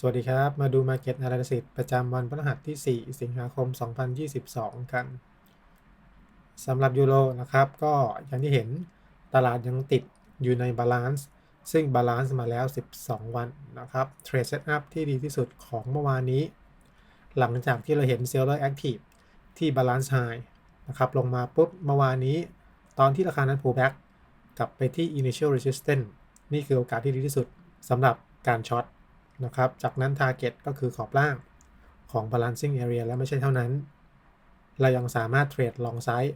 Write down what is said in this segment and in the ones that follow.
สวัสดีครับ มาดู Market Analysis ประจำวันพฤหัสที่ 4 สิงหาคม 2022 กันสำหรับยูโรนะครับ ก็อย่างที่เห็นตลาดยังติดอยู่ในบาลานซ์ซึ่งบาลานซ์มาแล้ว 12 วันนะครับเทรดเซตอัพที่ดีที่สุดของเมื่อวานนี้ หลังจากที่เราเห็นเซลล์แอคทีฟที่บาลานซ์ไฮนะครับลงมาปุ๊บเมื่อวานนี้ ตอนที่ราคานั้น pullback กลับไปที่ initial resistance นี่คือโอกาสที่ดีที่สุดสำหรับการช็อต นะครับ จากนั้น Target ก็คือขอบล่างของ Balancing Area และไม่ใช่เท่านั้น เรายังสามารถเทรดลองไซด์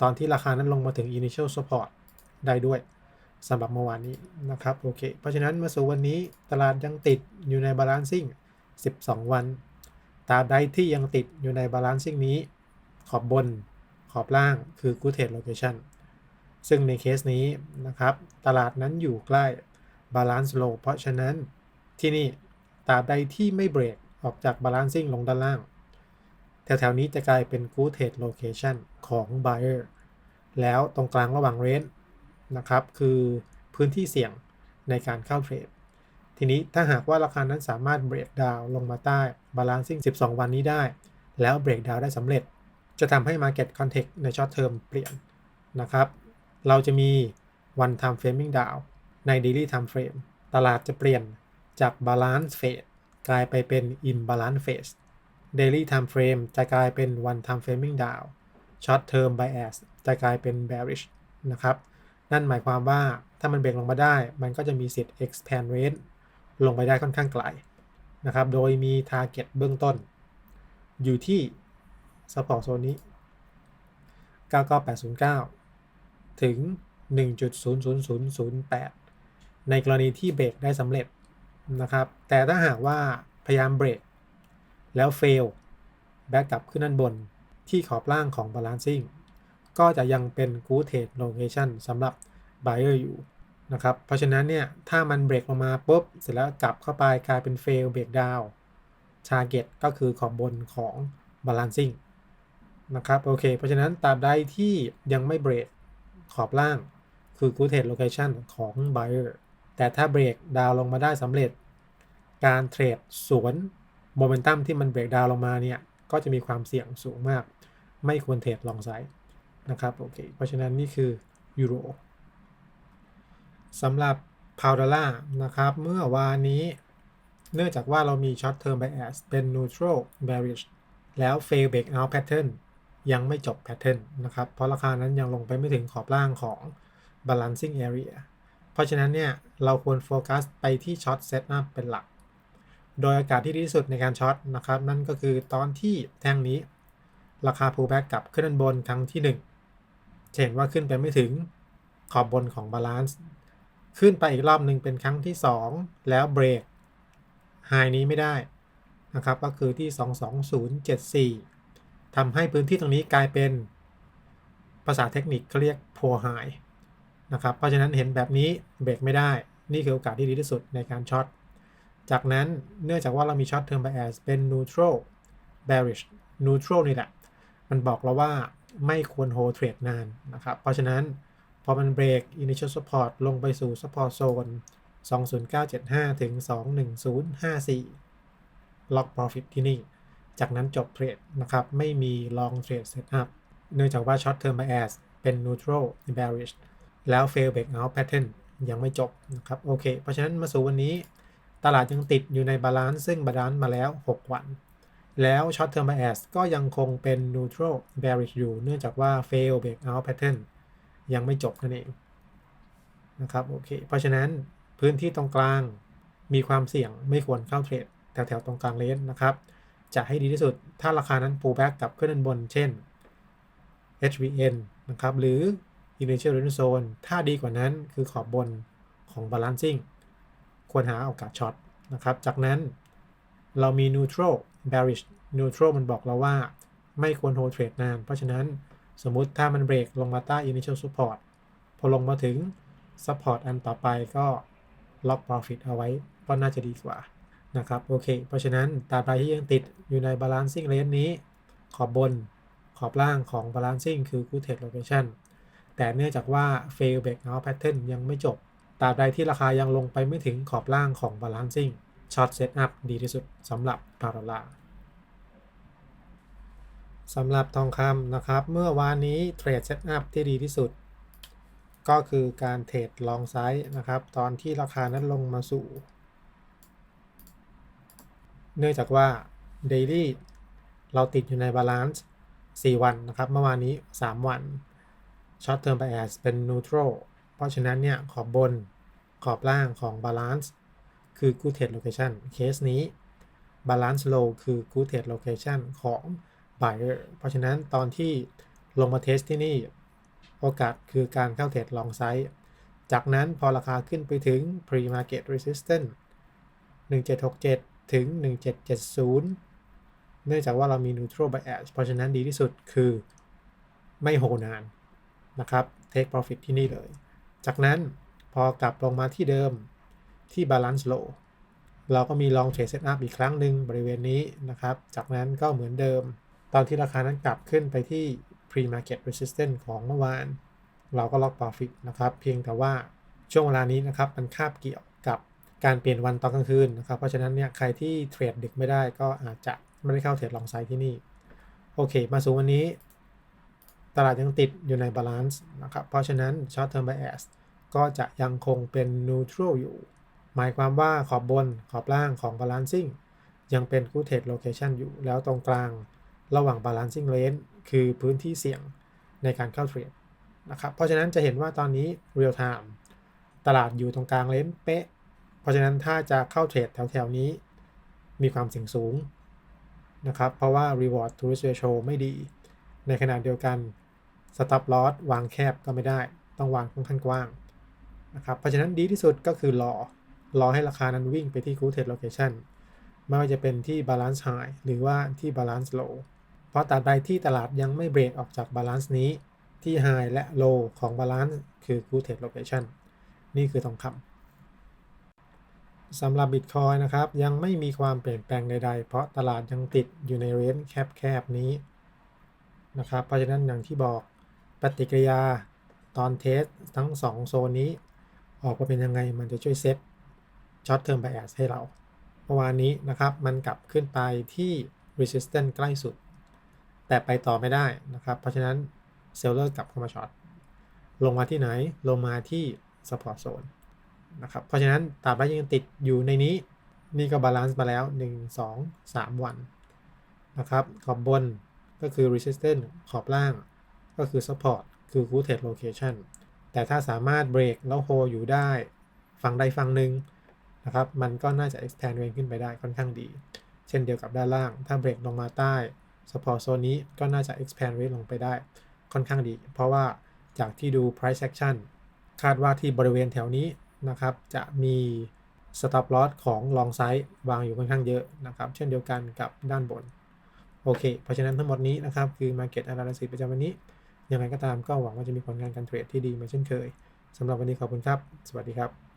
ตอนที่ราคานั้นลงมาถึง Initial Support ได้ด้วยสำหรับเมื่อวานนี้นะครับโอเค เพราะฉะนั้นมาสู่วันนี้ตลาดยังติดอยู่ใน Balancing 12 วันตราบใดที่ยังติดอยู่ใน Balancing นี้ ขอบบนขอบล่างคือ Good Trade Location ซึ่งในเคสนี้นะครับ ตลาดนั้นอยู่ใกล้ Balance Low เพราะฉะนั้น ที่นี่ตราบใดที่ไม่เบรกออกจาก balancing ลงด้านล่าง แถวๆนี้จะกลายเป็น good trade location ของ buyer แล้วตรงกลางระหว่าง range นะครับ คือพื้นที่เสี่ยงในการเข้าเทรด ทีนี้ถ้าหากว่าราคานั้นสามารถเบรกดาวลงมาใต้ balancing 12 วันนี้ได้ แล้วเบรกดาวได้สำเร็จ จะทำให้ market context ใน short term เปลี่ยนนะครับ เราจะมี one time framing down ใน daily time frame ตลาดจะเปลี่ยน จาก balance phase กลายไปเป็น imbalance phase daily time frame จะกลายเป็น one time framing down short term bias จะกลายเป็น bearish นะครับ นั่นหมายความว่าถ้ามันเบรกลงมาได้ มันก็จะมีสิทธิ์ expand range ลงไปได้ค่อนข้างไกลนะครับ โดยมี target เบื้องต้น อยู่ที่ support zone นี้ 99809 ถึง 1.00008 ในกรณีที่เบรกได้สำเร็จ นะครับ แต่ถ้าหากว่าพยายามเบรกแล้วเฟลแบ็กกลับขึ้นด้านบนที่ขอบล่างของ balancing ก็จะยังเป็น good trade location สำหรับ buyer อยู่นะครับ เพราะฉะนั้นเนี่ย ถ้ามันเบรกลงมาปุ๊บ เสร็จแล้วกลับเข้าไปกลายเป็น fail break down target ก็คือขอบบนของ balancing นะครับโอเค เพราะฉะนั้นตราบใดที่ยังไม่เบรกขอบล่างคือ good trade location ของ buyer แต่ถ้าเบรกดาวลงมาได้สำเร็จ การเทรดสวนโมเมนตัมที่มันเบรกดาวลงมาเนี่ย ก็จะมีความเสี่ยงสูงมาก ไม่ควรเทรดลองไซด์นะครับโอเคเพราะฉะนั้นนี่คือยูโรสำหรับพาวดอลลานะครับ เมื่อวานนี้ เนื่องจากว่าเรามีช็อตเทอร์ bias เป็น neutral bearish แล้ว fail breakout pattern ยังไม่จบ pattern นะครับ เพราะราคานั้นยังลงไปไม่ถึงขอบล่างของ balancing area เพ ราะฉะนั้นเนี่ยเราควรโฟกัสไปที่ช็อตเซตอัพเป็นหลัก โดยอากาศที่ดีที่สุดในการช็อตนะครับ นั่นก็คือตอนที่แท่งนี้ ราคา pullback กลับขึ้นด้านบนครั้งที่ 1 เห็นว่าขึ้นไปไม่ถึงขอบบนของบาลานซ์ขึ้นไปอีกรอบหนึ่งเป็นครั้งที่ 2 แล้วเบรกไฮนี้ไม่ได้นะครับ ก็คือที่ 22074ทำให้พื้นที่ตรงนี้กลายเป็นภาษาเทคนิคเขาเรียก poor high นะครับ เพราะฉะนั้นเห็นแบบนี้เบรกไม่ได้ นี่คือโอกาสที่ดีที่สุดในการช็อต จากนั้นเนื่องจากว่าเรามีช็อตเทอร์มไบแอสเป็น neutral bearish neutral นี่แหละ มันบอกเราว่าไม่ควรโฮเทรดนานนะครับ เพราะฉะนั้นพอมันเบรก initial support ลงไปสู่ support zone 20975 ถึง 21054 lock profit ที่นี่ จากนั้นจบเทรดนะครับ ไม่มี long trade setup เนื่องจากว่า short term bias เป็น neutral bearish แล้ว fail breakout pattern ยังไม่จบนะครับโอเค เพราะฉะนั้นมาสู่วันนี้ ตลาดยังติดอยู่ในบาลานซ์ซึ่งบาลานซ์มาแล้ว 6 วัน แล้ว short term bias ก็ยังคงเป็น neutral bearish อยู่ เนื่องจากว่า fail breakout pattern ยังไม่จบนั่นเองนะครับโอเคเพราะฉะนั้นพื้นที่ตรงกลางมีความเสี่ยงไม่ควรเข้าเทรดแถวๆตรงกลางเลนนะครับ จะให้ดีที่สุดถ้าราคานั้น pullback กลับขึ้นด้านบน เช่น HVN นะครับหรือ initial r e n zone ถ้าดีกว่านั้นคือขอบบนของ balancing ควรหาโอกาสช็อตนะครับ จากนั้นเรามี neutral bearish neutral มันบอกเราว่าไม่ควรโฮเทรดนาน เพราะฉะนั้นสมมุติถ้ามันเบรกลงมาใต้ initial support พอลงมาถึง support อันต่อไปก็ lock profit เอาไว้ก็น่าจะดีกว่านะครับโอเค เพราะฉะนั้นตราบใดที่ยังติดอยู่ใน balancing range นี้ ขอบบนขอบล่างของ balancing คือ good trade location แต่เนื่องจากว่า fail breakout pattern ยังไม่จบตราบใดที่ราคายังลงไปไม่ถึงขอบล่างของ balancing ช็อตเซตอัพดีที่สุดสำหรับพาราลาสำหรับทองคำนะครับ เมื่อวานนี้เทรดเซตอัพที่ดีที่สุด ก็คือการเทรดลองไซส์นะครับ ตอนที่ราคานั้นลงมาสู่ เนื่องจากว่า Daily เราติดอยู่ในบาลานซ์4วันนะครับ เมื่อวานนี้ 3 วัน Short Term Bias เป็น Neutral เพราะฉะนั้นเนี่ยขอบบนขอบล่างของ Balance คือ Good Trade Location เคสนี้ Balance Low คือ Good Trade Location ของ Buyer เพราะฉะนั้นตอนที่ลงมาเทสที่นี่ โอกาสคือการเข้าเทรดลองไซส์จากนั้นพอราคาขึ้นไปถึง Pre Market Resistance 1767 ถึง 1770 เนื่องจากว่าเรามี neutral bias เพราะฉะนั้นดีที่สุดคือไม่โหนาน นะครับ take profit ที่นี่เลย จากนั้นพอกลับลงมาที่เดิมที่ balance low เราก็มี long trade setup อีกครั้งหนึ่งบริเวณนี้นะครับ จากนั้นก็เหมือนเดิม ตอนที่ราคานั้นกลับขึ้นไปที่ pre market resistance ของเมื่อวาน เราก็ล็อก profit นะครับ เพียงแต่ว่าช่วงเวลานี้นะครับมันคาบเกี่ยวกับการเปลี่ยนวันตอนกลางคืนนะครับ เพราะฉะนั้นเนี่ยใครที่เทรดดึกไม่ได้ก็อาจจะไม่ได้เข้าเทรดลองไซด์ที่นี่ โอเค มาสู่วันนี้ ตลาดยังติดอยู่ในบาลานซ์นะครับ เพราะฉะนั้น short term bias ก็จะยังคงเป็น neutral อยู่ หมายความว่าขอบบนขอบล่างของ balancing ยังเป็น good trade location อยู่ แล้วตรงกลางระหว่าง balancing range คือพื้นที่เสี่ยงในการเข้าเทรดนะครับ เพราะฉะนั้นจะเห็นว่าตอนนี้ real time ตลาดอยู่ตรงกลางเลนเป๊ะ เพราะฉะนั้นถ้าจะเข้าเทรดแถวๆนี้ มีความเสี่ยงสูงนะครับ เพราะว่า reward to risk ratio ไม่ดี ในขณะเดียวกัน stop loss วางแคบก็ไม่ได้ ต้องวางค่อนข้างกว้างนะครับเพราะฉะนั้นดีที่สุดก็คือรอรอให้ราคานั้นวิ่งไปที่ good trade location ไม่ว่าจะเป็นที่ balance high หรือว่าที่ balance low เพราะตราบใดที่ตลาดยังไม่เบรกออกจาก balance นี้ที่ high และ low ของ balance คือ good trade location นี่คือทองคำสำหรับ Bitcoin นะครับยังไม่มีความเปลี่ยนแปลงใดๆ เพราะตลาดยังติดอยู่ในเรนจ์แคบๆนี้นะครับเพราะฉะนั้นอย่างที่บอก ปฏิกิริยาตอนเทสทั้ง 2 โซนนี้ ออกมาเป็นยังไงมันจะช่วยเซตช็อตเทอมไบแอสให้เราเมื่อวานนี้นะครับมันกลับขึ้นไปที่ resistance ใกล้สุด แต่ไปต่อไม่ได้นะครับ เพราะฉะนั้นเซลเลอร์กลับเข้ามาช็อตลงมาที่ไหน ลงมาที่ support zone นะครับ เพราะฉะนั้นตราบใดยังติดอยู่ในนี้ นี่ก็บาลานซ์มาแล้ว 1 2 3 วันนะครับ ขอบบนก็คือ resistance ขอบล่าง ก็คือ support คือ good trade location แต่ถ้าสามารถเบรกแล้ว hold อยู่ได้ ฝั่งใดฝั่งหนึ่งนะครับ มันก็น่าจะ expand range ขึ้นไปได้ค่อนข้างดี เช่นเดียวกับด้านล่าง ถ้าเบรกลงมาใต้ support zone นี้ก็น่าจะ expand range ลงไปได้ค่อนข้างดี เพราะว่าจากที่ดู price action คาดว่าที่บริเวณแถวนี้นะครับ จะมี stop loss ของ long side วางอยู่ค่อนข้างเยอะนะครับ เช่นเดียวกันกับด้านบน โอเค เพราะฉะนั้นทั้งหมดนี้นะครับ คือ Market Analysis ประจำวันนี้ ยังไงก็ตามก็หวังว่าจะมีผลงานการเทรดที่ดีเหมือนเช่นเคยสำหรับวันนี้ขอบคุณครับ สวัสดีครับ